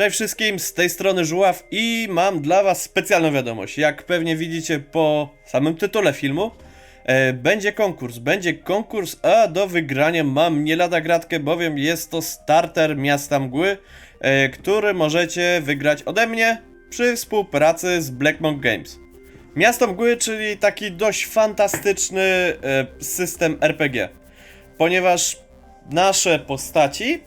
Cześć wszystkim, z tej strony Żuław i mam dla was specjalną wiadomość. Jak pewnie widzicie po samym tytule filmu, e, będzie konkurs. Będzie konkurs, a do wygrania mam nie lada gratkę, bowiem jest to starter Miasta Mgły, e, który możecie wygrać ode mnie przy współpracy z Blackmonk Games. Miasto Mgły, czyli taki dość fantastyczny e, system RPG, ponieważ nasze postaci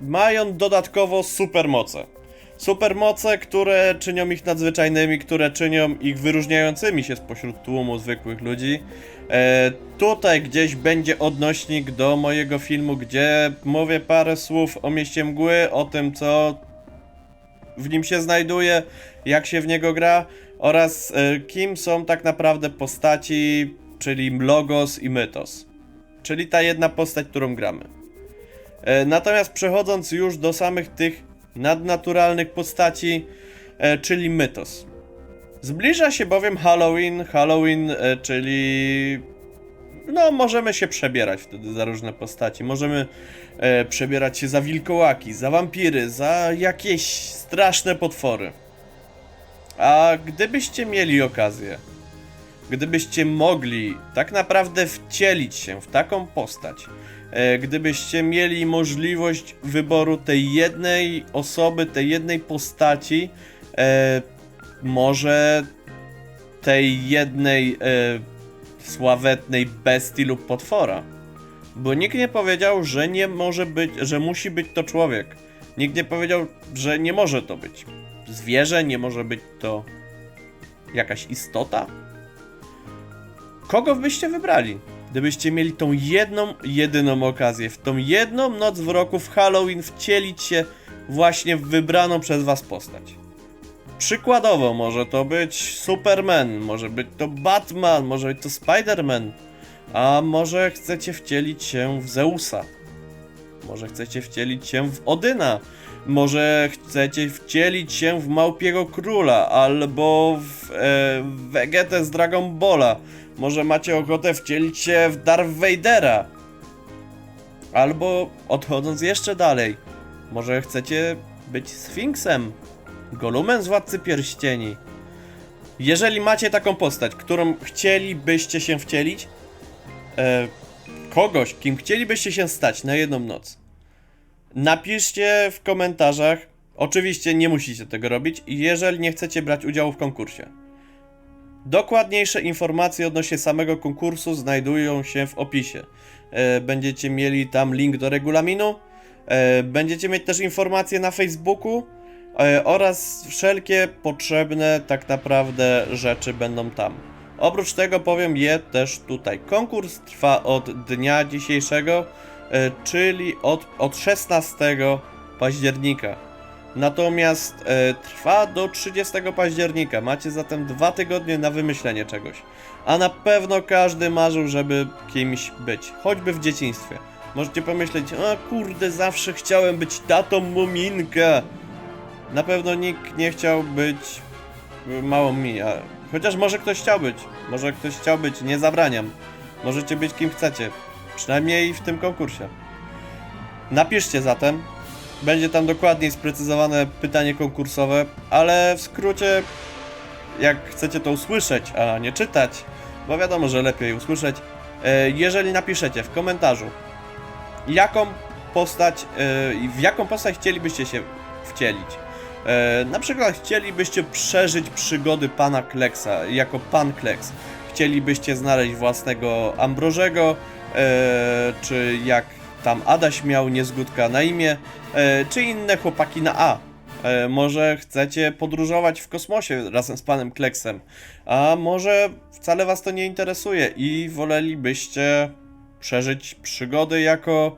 mają dodatkowo supermoce. Supermoce, które czynią ich nadzwyczajnymi, które czynią ich wyróżniającymi się spośród tłumu zwykłych ludzi. E, tutaj gdzieś będzie odnośnik do mojego filmu, gdzie mówię parę słów o mieście mgły, o tym co w nim się znajduje, jak się w niego gra oraz e, kim są tak naprawdę postaci, czyli Logos i Mythos. Czyli ta jedna postać, którą gramy. E, Natomiast przechodząc już do samych tych nadnaturalnych postaci, e, czyli Mythos. Zbliża się bowiem Halloween, Halloween, e, czyli no możemy się przebierać wtedy za różne postaci. Możemy e, przebierać się za wilkołaki, za wampiry, za jakieś straszne potwory. A gdybyście mieli okazję, gdybyście mogli tak naprawdę wcielić się w taką postać, e, gdybyście mieli możliwość wyboru tej jednej osoby, tej jednej postaci, e, może tej jednej e, sławetnej bestii lub potwora. Bo nikt nie powiedział, że nie może być, że musi być to człowiek. Nikt nie powiedział, że nie może to być zwierzę, nie może być to jakaś istota. Kogo byście wybrali? Gdybyście mieli tą jedną, jedyną okazję, w tą jedną noc w roku w Halloween wcielić się właśnie w wybraną przez was postać. Przykładowo może to być Superman, może być to Batman, może być to Spider-Man, a może chcecie wcielić się w Zeusa. Może chcecie wcielić się w Odyna. Może chcecie wcielić się w Małpiego Króla albo w e, Vegetę z Dragon Balla. Może macie ochotę wcielić się w Darth Vadera. Albo odchodząc jeszcze dalej, może chcecie być Sfinksem, Golumem z Władcy Pierścieni. Jeżeli macie taką postać, którą chcielibyście się wcielić, e, kogoś, kim chcielibyście się stać na jedną noc, napiszcie w komentarzach. Oczywiście nie musicie tego robić, jeżeli nie chcecie brać udziału w konkursie. Dokładniejsze informacje odnośnie samego konkursu znajdują się w opisie. E, Będziecie mieli tam link do regulaminu. e, Będziecie mieć też informacje na Facebooku e, oraz wszelkie potrzebne tak naprawdę rzeczy będą tam. Oprócz tego powiem je też tutaj. Konkurs trwa od dnia dzisiejszego, czyli od, od 16 października. Natomiast e, trwa do 30 października. Macie zatem dwa tygodnie na wymyślenie czegoś. A na pewno każdy marzył, żeby kimś być, choćby w dzieciństwie. Możecie pomyśleć, a kurde, zawsze chciałem być tatą Muminka. Na pewno nikt nie chciał być y, małą mi, chociaż może ktoś chciał być. Może ktoś chciał być, nie zabraniam. Możecie być kim chcecie. Przynajmniej w tym konkursie. Napiszcie zatem, będzie tam dokładniej sprecyzowane pytanie konkursowe, ale w skrócie, jak chcecie to usłyszeć, a nie czytać, bo wiadomo, że lepiej usłyszeć, e, jeżeli napiszecie w komentarzu, jaką postać, e, w jaką postać chcielibyście się wcielić. E, Na przykład chcielibyście przeżyć przygody pana Kleksa jako pan Kleks. Chcielibyście znaleźć własnego Ambrożego, czy jak tam Adaś miał niezgódka na imię, e, czy inne chłopaki na A. E, może chcecie podróżować w kosmosie razem z panem Kleksem, a może wcale was to nie interesuje i wolelibyście przeżyć przygody jako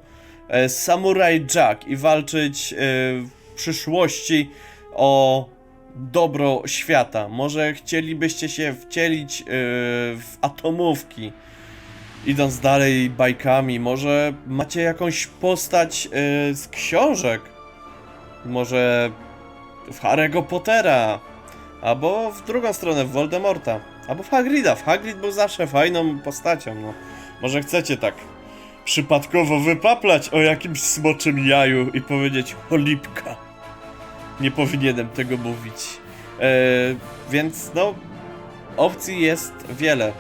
e, Samurai Jack i walczyć e, w przyszłości o dobro świata. Może chcielibyście się wcielić e, w atomówki idąc dalej bajkami, może macie jakąś postać y, z książek, może w Harry'ego Pottera, albo w drugą stronę, w Voldemorta, albo w Hagrida. W Hagrid był zawsze fajną postacią, no. Może chcecie tak przypadkowo wypaplać o jakimś smoczym jaju i powiedzieć cholipka. nie powinienem tego mówić. E, więc no, opcji jest wiele.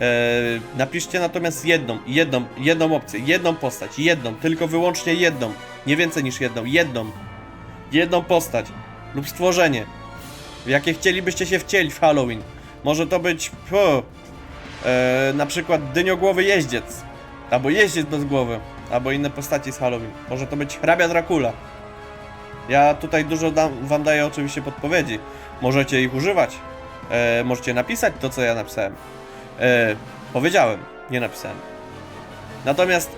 E, napiszcie natomiast jedną, jedną, jedną opcję, jedną postać, jedną, tylko wyłącznie jedną, nie więcej niż jedną, jedną, jedną postać lub stworzenie, w jakie chcielibyście się wcielić w Halloween. Może to być, po, e, na przykład dyniogłowy jeździec, albo jeździec bez głowy, albo inne postaci z Halloween. Może to być hrabia Dracula. Ja tutaj dużo dam, wam daję oczywiście podpowiedzi. Możecie ich używać. E, możecie napisać to, co ja napisałem. E, powiedziałem, nie napisałem. Natomiast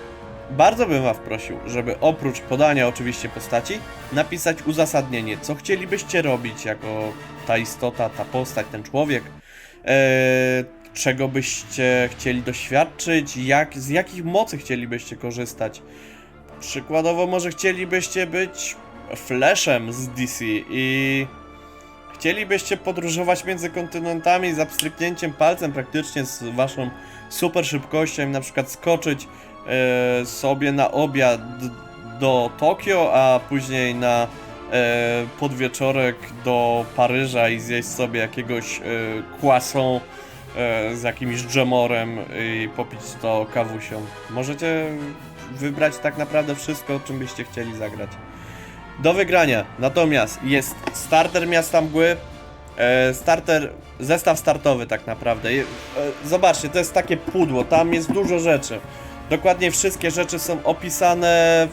bardzo bym was prosił, żeby oprócz podania oczywiście postaci, napisać uzasadnienie, co chcielibyście robić jako ta istota, ta postać, ten człowiek. E, czego byście chcieli doświadczyć, jak, z jakich mocy chcielibyście korzystać. Przykładowo, może chcielibyście być Flashem z DC i chcielibyście podróżować między kontynentami za pstryknięciem palcem praktycznie z waszą super szybkością na przykład skoczyć e, sobie na obiad do Tokio, a później na e, podwieczorek do Paryża i zjeść sobie jakiegoś e, e, z jakimś dżemorem i popić to kawusią. Możecie wybrać tak naprawdę wszystko, czym byście chcieli zagrać. Do wygrania natomiast jest starter Miasta Mgły, e, starter, zestaw startowy tak naprawdę. E, Zobaczcie, to jest takie pudło, tam jest dużo rzeczy. Dokładnie wszystkie rzeczy są opisane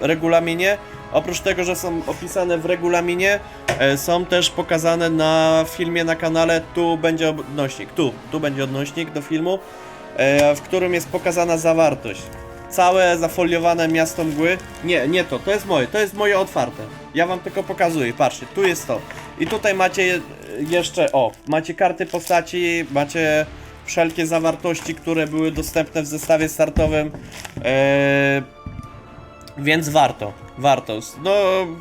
w regulaminie. Oprócz tego, że są opisane w regulaminie, e, są też pokazane na filmie na kanale. Tu będzie odnośnik, tu, tu będzie odnośnik do filmu, w którym jest pokazana zawartość. Całe zafoliowane miasto mgły. Nie, nie to, to jest moje, to jest moje otwarte. Ja wam tylko pokazuję, patrzcie, tu jest to. I tutaj macie je- jeszcze, o, macie karty postaci, macie wszelkie zawartości, które były dostępne w zestawie startowym. Eee, więc warto, warto. No,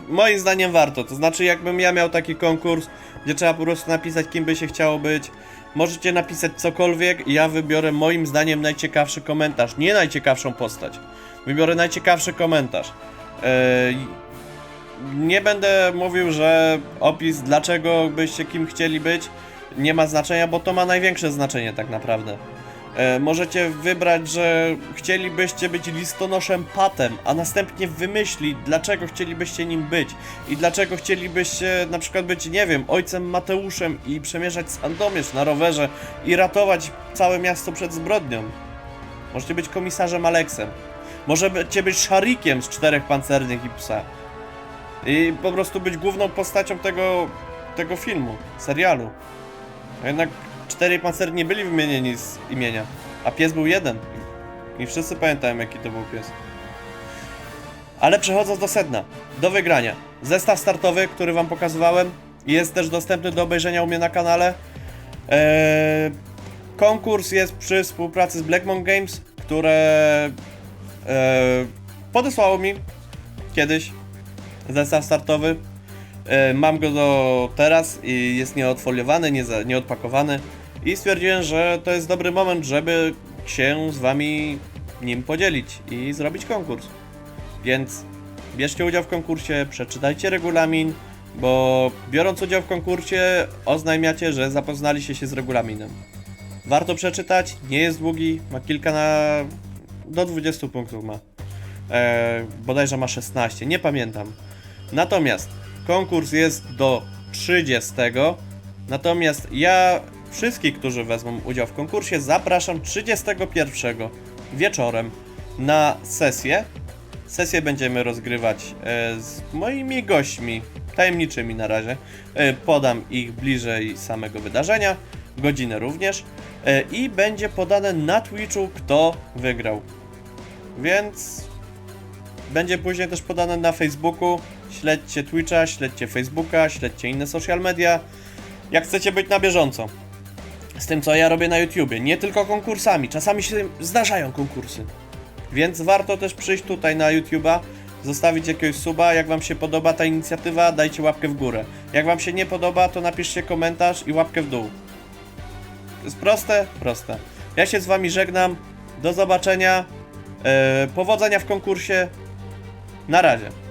moim zdaniem warto. To znaczy, jakbym ja miał taki konkurs, gdzie trzeba po prostu napisać, kim by się chciało być. Możecie napisać cokolwiek, ja wybiorę moim zdaniem najciekawszy komentarz. Nie najciekawszą postać. Wybiorę najciekawszy komentarz. Nie będę mówił, że opis, dlaczego byście kim chcieli być, nie ma znaczenia, bo to ma największe znaczenie tak naprawdę. E, możecie wybrać, że chcielibyście być listonoszem patem, a następnie wymyślić, dlaczego chcielibyście nim być i dlaczego chcielibyście na przykład być, nie wiem, ojcem Mateuszem i przemierzać Sandomierz na rowerze i ratować całe miasto przed zbrodnią. Możecie być komisarzem Aleksem. Możecie być szarikiem z czterech pancernych i psa. I po prostu być główną postacią tego, tego filmu, serialu. A jednak czterej pancerni nie byli wymienieni z imienia, a pies był jeden. I wszyscy pamiętają, jaki to był pies. Ale przechodząc do sedna, do wygrania. Zestaw startowy, który wam pokazywałem, jest też dostępny do obejrzenia u mnie na kanale. Eee, konkurs jest przy współpracy z Blackmon Games, które eee, podesłało mi kiedyś zestaw startowy. E, Mam go do teraz i jest nieodfoliowany, nie nieodpakowany. I stwierdziłem, że to jest dobry moment, żeby się z wami nim podzielić i zrobić konkurs. Więc bierzcie udział w konkursie, przeczytajcie regulamin, bo biorąc udział w konkursie oznajmiacie, że zapoznaliście się z regulaminem. Warto przeczytać, nie jest długi, ma kilka na... do 20 punktów ma. E, bodajże ma 16, nie pamiętam. Natomiast konkurs jest do 30. Natomiast ja wszystkich, którzy wezmą udział w konkursie, zapraszam 31 wieczorem na sesję. Sesję będziemy rozgrywać e, z moimi gośćmi, tajemniczymi na razie. E, podam ich bliżej samego wydarzenia, godzinę również. E, I będzie podane na Twitchu, kto wygrał. Więc będzie później też podane na Facebooku. Śledźcie Twitcha, śledźcie Facebooka, śledźcie inne social media. Jak chcecie być na bieżąco z tym, co ja robię na YouTubie. Nie tylko konkursami, czasami się zdarzają konkursy. Więc warto też przyjść tutaj na YouTuba, zostawić jakiegoś suba. Jak Wam się podoba ta inicjatywa, dajcie łapkę w górę. Jak Wam się nie podoba, to napiszcie komentarz i łapkę w dół. To jest proste? Proste. Ja się z Wami żegnam. Do zobaczenia. E, powodzenia w konkursie. Na razie.